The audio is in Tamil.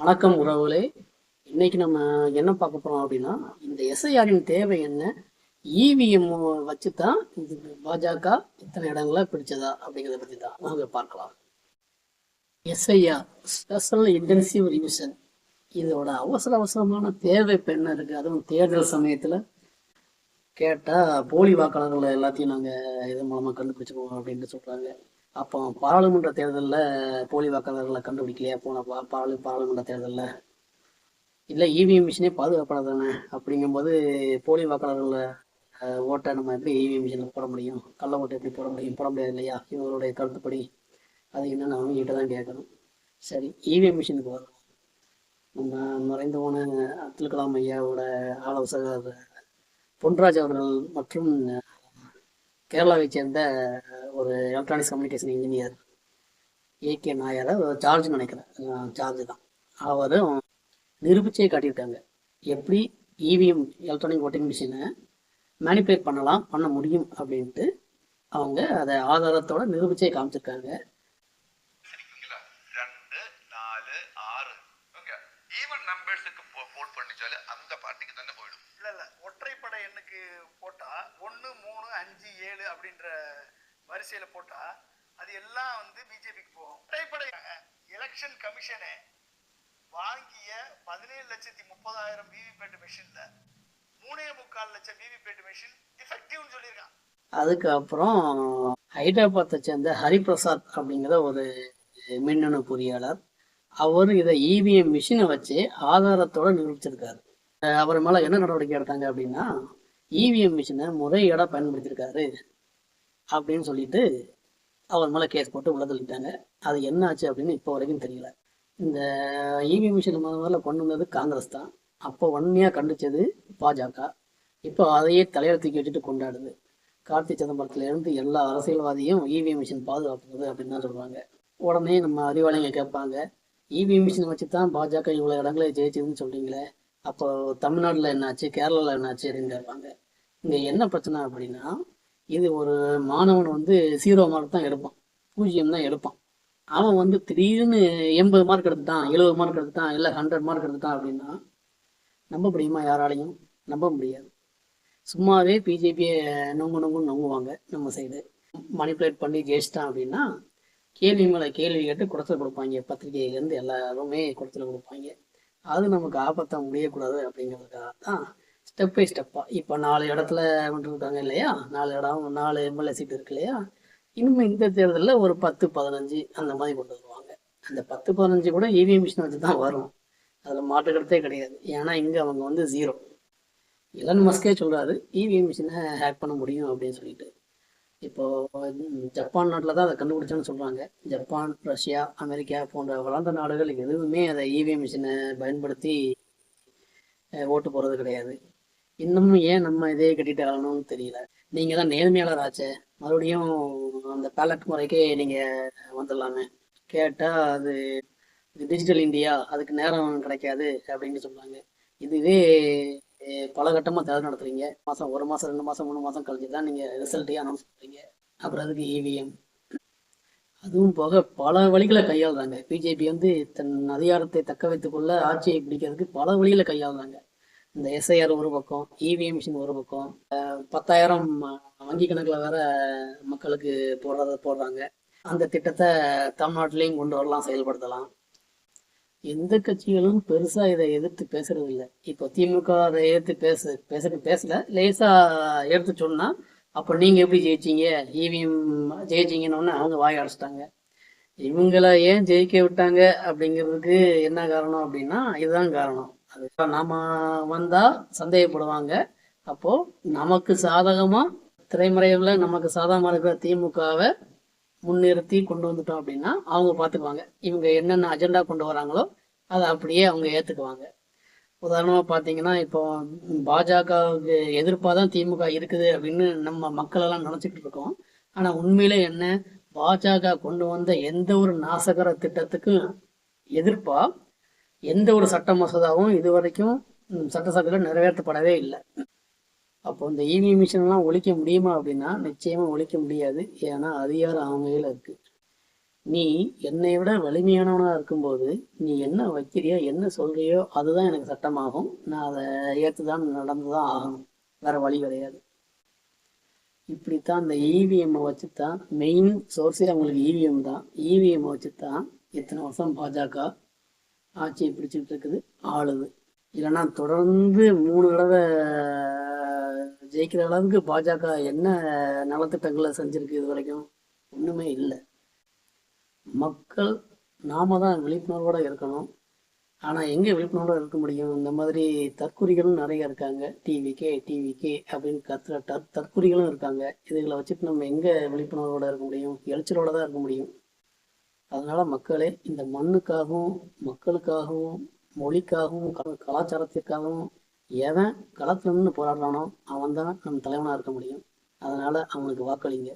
வணக்கம் உறவுகளே. இன்னைக்கு நம்ம என்ன பார்க்க போறோம் அப்படின்னா இந்த எஸ்ஐஆரின் தேவை என்ன? இவிஎம் வச்சு தான் இது பாஜக இத்தனை இடங்கள பிடிச்சதா அப்படிங்கிறத பத்தி தான் நாங்க பார்க்கலாம். எஸ்ஐஆர் ஸ்பெஷல் இன்டென்சிவ் ரிவிஷன் இதோட அவசர அவசரமான தேவை இப்போ என்ன இருக்கு? அதுவும் தேர்தல் சமயத்துல கேட்டால் போலி வாக்காளர்களை எல்லாத்தையும் நாங்க இது மூலமா கண்டுபிடிச்சிருவோம் அப்படின்னு சொல்றாங்க. அப்போ பாராளுமன்ற தேர்தலில் போலி வாக்காளர்களை கண்டுபிடிக்கலையா? போன பா பாராளுமன்ற தேர்தலில். இல்லை இவிஎம் மிஷினே பாதுகாப்பானதானே அப்படிங்கும்போது போலி வாக்காளர்களை ஓட்டை நம்ம எப்படி இவிஎம் மிஷினில் போட முடியும்? கள்ள ஓட்டை எப்படி போட முடியும்? போட முடியாது இல்லையா? இவங்களுடைய கருத்துப்படி. அது என்னன்னு அவங்க தான் கேட்கணும். சரி இவிஎம் மிஷினுக்கு வரும் நம்ம மறைந்த போன அப்துல் கலாம் ஐயாவோட ஆலோசகர் பொன்ராஜ் அவர்கள் மற்றும் கேரளாவை சேர்ந்த ஒரு எலக்ட்ரானிக்ஸ் கம்யூனிகேஷன் இன்ஜினியர் ஏகே நாயரை ஜார்ஜ் நினைக்கிறேன். ஜார்ஜ் தான். அவரும் நிரூபிச்சே காட்டியிருக்காங்க. எப்படி இவிஎம் எலக்ட்ரானிக் ஓட்டிங் மிஷினை மேனிப்புலேட் பண்ணலாம் பண்ண முடியும் அப்படின்ட்டு அவங்க அதை ஆதாரத்தோட நிரூபிச்சே காமிச்சிருக்காங்க. போட் பண்ணிச்சாலே அந்த பார்ட்டிக்கு தானே போயிடும். இல்ல இல்ல. ஒற்றைப்படை எண்ணுக்கு போட்டா ஒன்னு மூணு அஞ்சு ஏழு அப்படின்ற வரிசையில போட்டா அது எல்லாம் வந்து பிஜேபிக்கு போகும். ஒற்றைப்படை எலெக்ஷன் கமிஷனே வாங்கிய பதினேழு லட்சத்தி முப்பதாயிரம் விவிபேட் மிஷின்ல மூணே முக்கால் லட்சம் விவிபேட் மிஷின் டிஃபெக்டிவ்னு சொல்லியிருக்கான். அதுக்கப்புறம் ஹைதராபாத்தை சேர்ந்த ஹரிபிரசாத் அப்படிங்கிற ஒரு மின்னணு பொறியாளர் அவர் இதை இவிஎம் மிஷினை வச்சு ஆதாரத்தோட நிரூபிச்சிருக்காரு. அவர் மேலே என்ன நடவடிக்கை எடுத்தாங்க அப்படின்னா இவிஎம் மிஷினை முறையீடாக பயன்படுத்தியிருக்காரு அப்படின்னு சொல்லிட்டு அவர் மேலே கேஸ் போட்டு உள்ள தள்ளிட்டாங்க. அது என்ன ஆச்சு அப்படின்னு இப்போ வரைக்கும் தெரியல. இந்த இவிஎம் மிஷின் முதல்ல கொண்டு வந்தது காங்கிரஸ் தான். அப்போ வன்மையாக கண்டிச்சது பாஜக. இப்போ அதையே தலையில தூக்கி வச்சுட்டு கொண்டாடுது. கார்த்தி சிதம்பரத்துலேருந்து எல்லா அரசியல்வாதியும் இவிஎம் மிஷின் பாதுகாப்புறது அப்படின்னு தான் சொல்கிறாங்க உடனே நம்ம அறிவாளிங்க கேட்பாங்க இவிஎம் மிஷினை வச்சு தான் பாஜக இவ்வளோ இடங்களை ஜெயிச்சதுன்னு சொல்றீங்களே. அப்போ தமிழ்நாட்டில் என்னாச்சு? கேரளாவில் என்னாச்சு? அப்படின்னு கேட்பாங்க. இங்கே என்ன பிரச்சனை அப்படின்னா இது ஒரு மாணவன் வந்து ஜீரோ மார்க் தான் எடுப்பான். பூஜ்ஜியம் தான் எடுப்பான். அவன் வந்து திடீர்னு எண்பது மார்க் எடுத்துட்டான் எழுபது மார்க் எடுத்துட்டான் இல்லை ஹண்ட்ரட் மார்க் எடுத்துட்டான் அப்படின்னா நம்ப முடியுமா யாராலையும்? நம்ப முடியாது. சும்மாவே பிஜேபியை நொங்கு நொங்குன்னு நொங்குவாங்க நம்ம சைடு மணிப்புலேட் பண்ணி ஜெயிச்சிட்டான் அப்படின்னா கேள்வி மேலே கேள்வி கேட்டு குடத்தில் கொடுப்பாங்க. பத்திரிகையிலேருந்து எல்லாருமே குடத்தில் கொடுப்பாங்க. அது நமக்கு ஆபத்தாக முடியக்கூடாது அப்படிங்கிறதுக்காக தான் ஸ்டெப் பை ஸ்டெப்பாக இப்போ நாலு இடத்துல இருக்காங்க இல்லையா? நாலு இடம் நாலு எம்எல்ஏ சீட் இருக்கு இல்லையா? இனிமேல் இந்த தேர்தலில் ஒரு பத்து பதினஞ்சு அந்த மாதிரி கொண்டு வருவாங்க. அந்த பத்து பதினஞ்சு கூட இவிஎம் மிஷின் வச்சு தான் வரும். அதில் மாற்றுக்கிறதே கிடையாது. ஏன்னா இங்கே அவங்க வந்து ஜீரோ இலன் மஸ்கே சொல்கிறாரு இவிஎம் மிஷினை ஹேக் பண்ண முடியும் அப்படின்னு சொல்லிட்டு. இப்போ ஜப்பான் நாட்டில் தான் அதை கண்டுபிடிச்சோன்னு சொல்கிறாங்க ஜப்பான் ரஷ்யா அமெரிக்கா போன்ற வளர்ந்த நாடுகள் எதுவுமே அதை இவிஎம் மிஷினை பயன்படுத்தி ஓட்டு போகிறது கிடையாது. இன்னமும் ஏன் நம்ம இதே கட்டிட்டு ஆகணும்னு தெரியல. நீங்கள் தான் நேர்மையாளர் ஆச்சே. மறுபடியும் அந்த பேலட் முறைக்கே நீங்கள் வந்துடலாமே. கேட்டால் அது டிஜிட்டல் இந்தியா அதுக்கு நேரம் கிடைக்காது அப்படின்னு சொல்கிறாங்க இதுவே பல கட்டமாக தேர்தல் நடத்துறீங்க. மாதம் ஒரு மாதம் ரெண்டு மாதம் மூணு மாதம் கழிச்சு தான் நீங்கள் ரிசல்ட்டையே அனௌன்ஸ் பண்ணுறீங்க அப்புறம் அதுக்கு இவிஎம் அதுவும் போக பல வழிகளை கையாளுறாங்க. பிஜேபி வந்து தன் அதிகாரத்தை தக்க வைத்துக்கொள்ள ஆட்சியை பிடிக்கிறதுக்கு பல வழிகளை கையாளுறாங்க. இந்த எஸ்ஐஆர் ஒரு பக்கம் இவிஎம் மிஷின் ஒரு பக்கம். பத்தாயிரம் வங்கி கணக்கில் வேற மக்களுக்கு போடுறத போடுறாங்க. அந்த திட்டத்தை தமிழ்நாட்டிலையும் கொண்டு வரலாம் செயல்படுத்தலாம். எந்த கட்சிகளும் பெருசா இதை எதிர்த்து பேசுறது இல்லை. இப்போ திமுக அதை எதிர்த்து பேசு பேச பேசல. லேசா எடுத்து சொன்னா அப்ப நீங்க எப்படி ஜெயிச்சீங்க? இவிஎம் ஜெயிச்சீங்கன்னு அவங்க வாய் அடைச்சிட்டாங்க. இவங்கள ஏன் ஜெயிக்க விட்டாங்க அப்படிங்கிறதுக்கு என்ன காரணம் அப்படின்னா இதுதான் காரணம். அது நாம வந்தா சந்தேகப்படுவாங்க. அப்போ நமக்கு சாதகமா திரைமறைவில் நமக்கு சாதகமா இருக்கிற திமுகவை முன்னிறுத்தி கொண்டு வந்துட்டோம் அப்படின்னா அவங்க பார்த்துக்குவாங்க. இவங்க என்னென்ன அஜெண்டா கொண்டு வராங்களோ அதை அப்படியே அவங்க ஏற்றுக்குவாங்க உதாரணமாக பார்த்தீங்கன்னா இப்போ பாஜகவுக்கு எதிர்ப்பாக தான் திமுக இருக்குது அப்படின்னு நம்ம மக்களெல்லாம் நினச்சிக்கிட்டு இருக்கோம். ஆனால் உண்மையில் என்ன? பாஜக கொண்டு வந்த எந்த ஒரு நாசகர திட்டத்துக்கும் எதிர்ப்பாக எந்த ஒரு சட்ட மசோதாவும் இது வரைக்கும் சட்டசபையில் நிறைவேற்றப்படவே இல்லை. அப்போ இந்த இவி மிஷின்லாம் ஒழிக்க முடியுமா அப்படின்னா நிச்சயமா ஒழிக்க முடியாது. ஏன்னா அதிகாரம் அவங்க கையில் இருக்கு. நீ என்னை விட வலிமையானவனாக இருக்கும்போது நீ என்ன வைக்கிறியோ என்ன சொல்கிறியோ அதுதான் எனக்கு சட்டமாகும். நான் அதை ஏற்றுதான் நடந்துதான் ஆகணும். வேற வழி கிடையாது. இப்படித்தான் இந்த இவிஎம்மை வச்சு தான் மெயின் சோர்ஸே அவங்களுக்கு இவிஎம் தான். இவிஎம்மை வச்சு தான் இத்தனை வருஷம் பாஜக ஆட்சியை பிடிச்சிக்கிட்டு இருக்குது ஆளுது. இல்லைன்னா தொடர்ந்து மூணு தடவை ஜெயிக்கிற அளவுக்கு பாஜக என்ன நலத்திட்டங்களை செஞ்சிருக்கு இது வரைக்கும்? ஒன்றுமே இல்லை. மக்கள் நாம தான் விழிப்புணர்வோட இருக்கணும். ஆனால் எங்கே விழிப்புணர்வோட இருக்க முடியும்? இந்த மாதிரி தற்குறிகளும் நிறைய இருக்காங்க. டிவிகே டிவிகே அப்படின்னு கத்துற தற் தற்குறிகளும் இருக்காங்க. இதுகளை வச்சுட்டு நம்ம எங்கே விழிப்புணர்வோட இருக்க முடியும்? எழுச்சலோட தான் இருக்க முடியும். அதனால மக்களே இந்த மண்ணுக்காகவும் மக்களுக்காகவும் மொழிக்காகவும் கலாச்சாரத்திற்காகவும் எவன் களத்தில் நின்று போராடுறானோ அவன் தான் நம்ம தலைவனாக இருக்க முடியும். அதனால் அவனுக்கு வாக்களிங்க.